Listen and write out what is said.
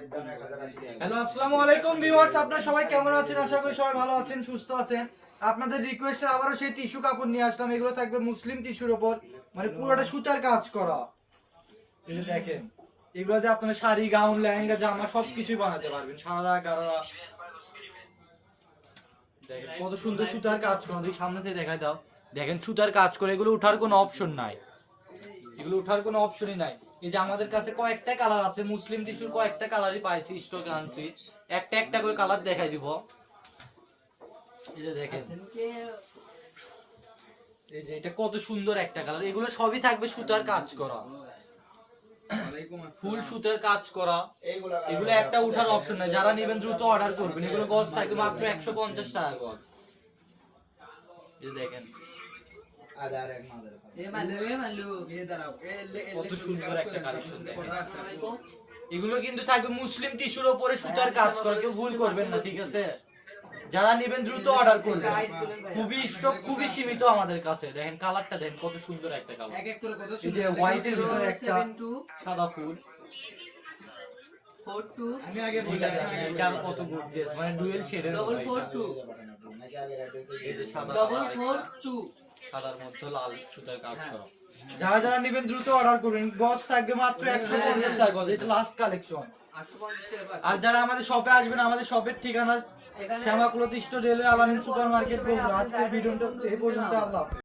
Hello আসসালামু আলাইকুম viewers আপনারা সবাই কেমন আছেন? আশা করি সবাই ভালো আছেন, সুস্থ আছেন। আপনাদের রিকোয়েস্টে আবারও সেই টিস্যু কাপড় নিয়ে আসলাম। এগুলো থাকবে মুসলিম টিস্যুর মানে পুরোটা সুতার কাজ করা। এই যে দেখেন আপনারা শাড়ি, গাউন, লেহেঙ্গা, জামা সবকিছুই বানাতে পারবেন। সারা গারা দেখেন, কত সুন্দর সুতার কাজ করা। দেখি সামনে থেকে দেখাই দাও। দেখেন, সুতার কাজ করে এগুলো উঠার কোনো অপশন নাই। এগুলো উঠার কোনো অপশনই নাই। এই যে আমাদের কাছে কয়েকটা কালার আছে, মুসলিম টিস্যুর কয়েকটা কালারই পাইছি স্টকে আনছি। একটা একটা করে কালার দেখাই দিব। এই যে দেখেন। এই যে এটা কত সুন্দর একটা কালার এগুলো সবই থাকবে সুতার কাজ করা। ফুল সুতার কাজ করা। এগুলো একটা উঠার অপশন নাই। যারা নেবেন দ্রুত অর্ডার করবেন। এগুলো গজ থাকবে মাত্র একশো পঞ্চাশ টাকা গজ। এই যে দেখেন কত সুন্দর একটা কালেকশন এগুলো কিন্তু থাকবে মুসলিম টিস্যুর উপরে সুতার কাজ করা কেউ ভুল করবেন না ঠিক আছে? যারা নেবেন দ্রুত অর্ডার করবেন। খুবই স্টক খুবই সীমিত আমাদের কাছে। দেখেন কালারটা দেখেন কত সুন্দর একটা কালার এই যে হোয়াইটের ভিতরে একটা সাদা ফুল। আমি আগে আছে এটা আরও কত গর্জিয়াস মানে ডুয়েল শেডের এই যে সাদা সাদার মধ্যে লাল সুতার কাজ করা। যারা যারা নেবেন দ্রুত অর্ডার করবেন। গজ থাকবে মাত্র একশো পঞ্চাশ টাকা গজ এটা লাস্ট কালেকশন আর যারা আমাদের শপে আসবেন আমাদের শপের ঠিকানা শ্যামাকুলতিষ্ঠ রেলওয়ে আলামিন সুপার মার্কেট আজকের ভিডিওটা এই পর্যন্ত আল্লাহ হাফেজ।